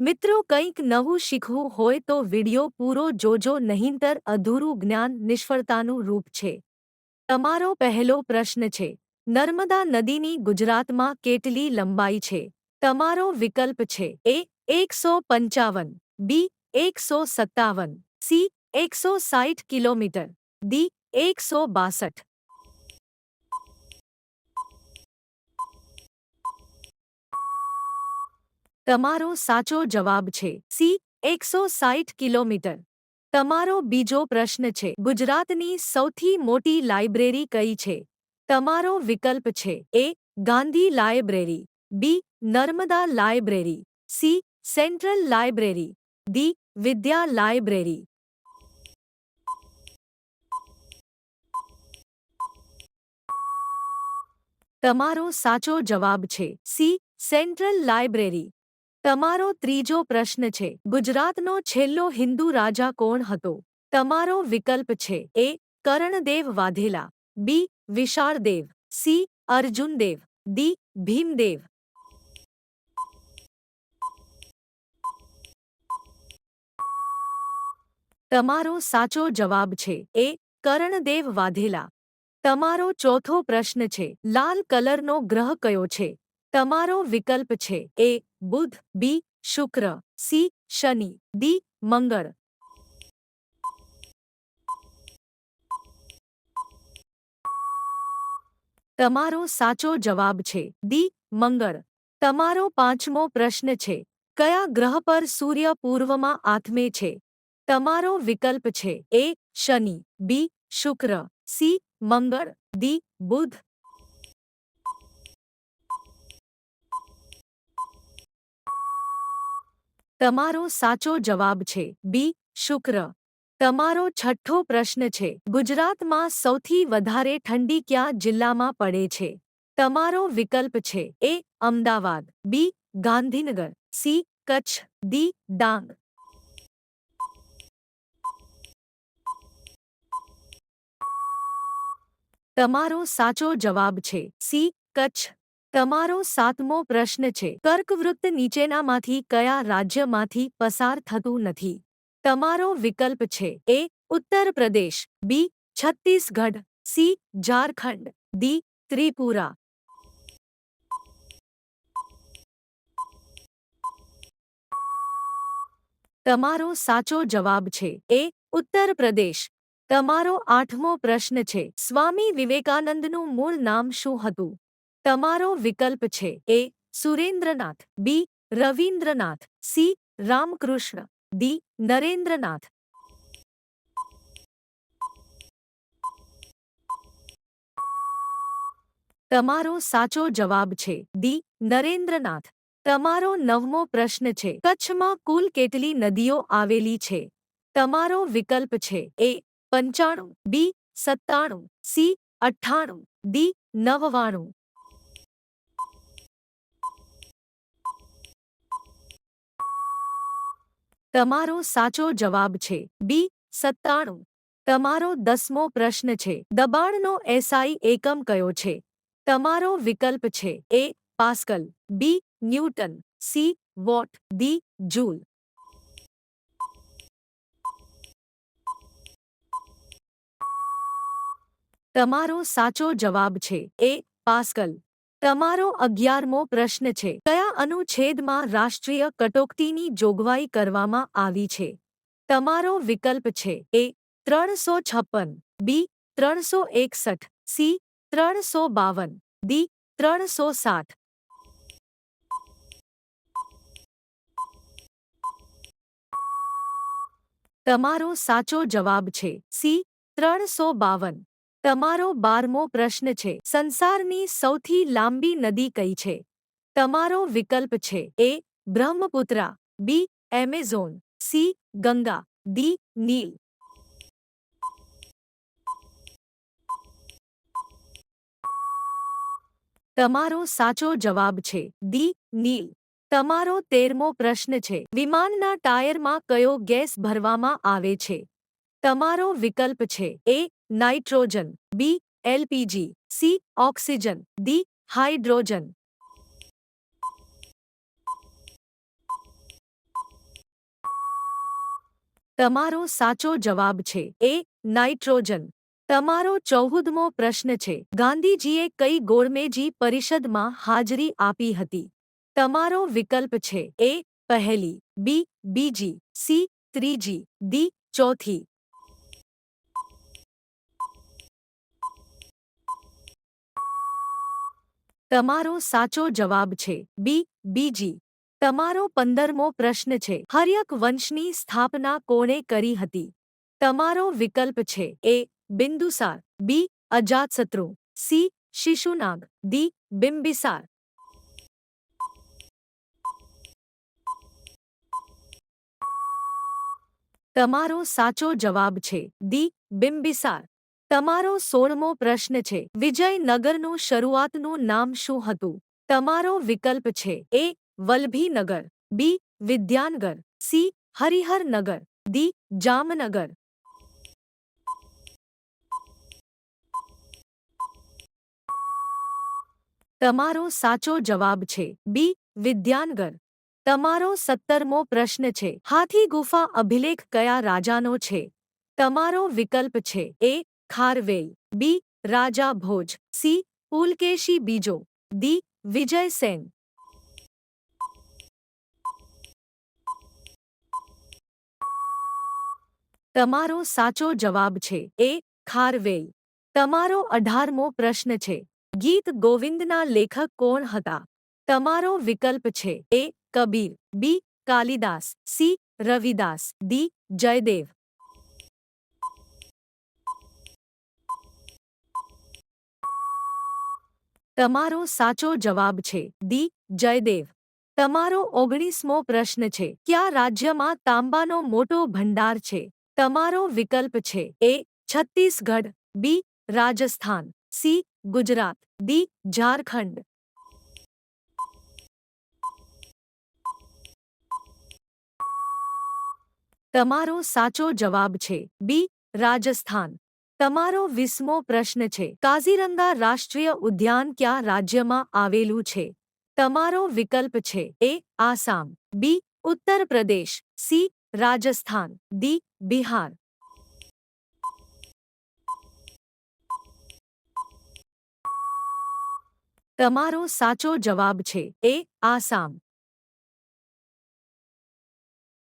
મિત્રો કંઈક નવું શીખવું હોય તો વિડિયો પૂરો જોજો નહીંતર અધૂરું જ્ઞાન નિષ્ફળતાનું રૂપ છે. તમારો પહેલો પ્રશ્ન છે, નર્મદા નદીની ગુજરાતમાં કેટલી લંબાઈ છે? તમારો વિકલ્પ છે, એ એકસો પંચાવન, બી એકસો સત્તાવન, સી એકસો સાઠ કિલોમીટર, ડી એકસો બાસઠ. તમારો સાચો જવાબ છે. સી, એકસો સાઠ કિલોમીટર. તમારો બીજો પ્રશ્ન છે, ગુજરાતની સૌથી મોટી લાઇબ્રેરી કઈ છે? તમારો વિકલ્પ છે, A, Gandhi library. B, Narmada library. C, central library. D, Vidya library. તમારો સાચો જવાબ છે, સી, સેન્ટ્રલ લાઇબ્રેરી. તમારો ત્રીજો પ્રશ્ન છે. ગુજરાતનો છેલ્લો હિન્દુ રાજા કોણ હતો? તમારો વિકલ્પ છે. A, Karndev Vaghela B, Vishaldev. C, Arjundev. D, Bhimdev. તમારો સાચો જવાબ છે. એ, કર્ણદેવ વાધેલા તમારો ચોથો પ્રશ્ન છે. લાલ કલરનો ગ્રહ કયો છે? તમારો વિકલ્પ છે એ બુધ, બી, શુક્ર, સી, શનિ, ડી, મંગળ. તમારો સાચો જવાબ છે ડી, મંગળ. તમારો પાંચમો પ્રશ્ન છે, કયા ગ્રહ પર સૂર્ય પૂર્વમાં આથમે છે? તમારો વિકલ્પ છે એ શનિ, બી, શુક્ર, સી, મંગળ, ડી, બુધ તમારો સાચો જવાબ છે. બી, શુક્ર. તમારો છઠ્ઠો પ્રશ્ન છે. ગુજરાતમાં સૌથી વધારે ઠંડી કયા જિલ્લામાં પડે છે? તમારો વિકલ્પ છે. A, Ahmedabad. B, Gandhinagar. C, Kutch. D, Dang. તમારો સાચો જવાબ છે. સી, કચ્છ. તમારો સાતમો પ્રશ્ન છે. કર્કવૃત્ત નીચેનામાંથી કયા રાજ્યમાંથી પસાર થતું નથી? તમારો વિકલ્પ છે. A, Uttar Pradesh. B, Chhattisgarh. C, Jharkhand. D, Tripura. તમારો સાચો જવાબ છે. એ, ઉત્તર પ્રદેશ. તમારો આઠમો પ્રશ્ન છે. સ્વામી વિવેકાનંદનું મૂળ નામ શું હતું? તમારો વિકલ્પ છે A Surendranath, B Rabindranath, C Ramakrishna, D Narendranath. તમારો સાચો જવાબ છે ડી નરેન્દ્રનાથ. તમારો નવમો પ્રશ્ન છે, કચ્છમાં કુલ કેટલી નદીઓ આવેલી છે? તમારો વિકલ્પ છે એ પંચાણું, બી સત્તાણું, સી અઠ્ઠાણું, ડી નવ્વાણું. તમારો સાચો જવાબ છે. બી, સત્તાણું. તમારો દસમો પ્રશ્ન છે. દબાણનો એસઆઈ એકમ કયો છે? તમારો વિકલ્પ છે. A, pascal. B, newton. C, watt. D, joule. તમારો સાચો જવાબ છે. A, pascal. તમારો અગિયારમો પ્રશ્ન છે. કયા અનુચ્છેદમાં રાષ્ટ્રીય કટોકટીની જોગવાઈ કરવામાં આવી છે? તમારો વિકલ્પ છે. એ, ત્રણસો છપ્પન, બી, ત્રણસો એકસઠ, સી, ત્રણસો બાવન, ડી, ત્રણસો સાઠ. તમારો સાચો જવાબ છે. સી, ત્રણસો બાવન. તમારો બારમો પ્રશ્ન છે. સંસારની સૌથી લાંબી નદી કઈ છે? તમારો વિકલ્પ છે. A, Brahmaputra. B, Amazon. C, Ganga. D, Nile. તમારો સાચો જવાબ છે. D, Nile. તમારો તેરમો પ્રશ્ન છે. વિમાનના ટાયરમાં કયો ગેસ ભરવામાં આવે છે? તમારો વિકલ્પ છે. A nitrogen B LPG C oxygen D hydrogen તમારો સાચો જવાબ છે એ નાઇટ્રોજન તમારો ચૌદમો પ્રશ્ન છે. ગાંધીજીએ કઈ ગોળમેજી પરિષદમાં હાજરી આપી હતી? તમારો વિકલ્પ છે એ પહેલી બી બીજી સી ત્રીજી ડી ચોથી. તમારો સાચો જવાબ છે. બી બીજી, તમારો પંદરમો પ્રશ્ન છે. હર્યક વંશની સ્થાપના કોણે કરી હતી? તમારો વિકલ્પ છે. A Bindusara. B Ajatashatru. C Shishunaga. D Bimbisara. તમારો સાચો જવાબ છે. ડી બિંબિસાર. તમારો સોળમો પ્રશ્ન છે. વિજયનગરનું શરૂઆતનું નામ શું હતું? તમારો વિકલ્પ છે. A. Vallabhinagar. B. Vidyanagar. C. Hariharnagar. D. Jamnagar. તમારો સાચો જવાબ છે. બી. વિદ્યાનગર. તમારો સત્તરમો પ્રશ્ન છે. હાથી ગુફા અભિલેખ કયા રાજાનો છે? તમારો વિકલ્પ છે. એ. ખારવેલ, બી રાજા ભોજ સી, પુલકેશી બીજો દી વિજય સેન તમારો સાચો જવાબ છે એ, ખારવેલ. તમારો અઢારમો પ્રશ્ન છે, ગીત ગોવિંદના લેખક કોણ હતા? તમારો વિકલ્પ છે A, Kabir, B, Kalidas, C, Ravidas, D, Jaydev. તમારો સાચો જવાબ છે. ડી. જયદેવ. તમારો ઓગણીસમો પ્રશ્ન છે. કયા રાજ્યમાં તાંબાનો મોટો ભંડાર છે? તમારો વિકલ્પ છે. A. Chhattisgarh. B. Rajasthan. C. Gujarat. D. Jharkhand. તમારો સાચો જવાબ છે. બી. રાજસ્થાન. તમારો વીસમો પ્રશ્ન છે. કાઝીરંગા રાષ્ટ્રીય ઉદ્યાન ક્યાં રાજ્યમાં આવેલું છે? તમારો વિકલ્પ છે. એ, Assam. B, Uttar Pradesh. C, Rajasthan. D, Bihar. તમારો સાચો જવાબ છે. એ, આસામ.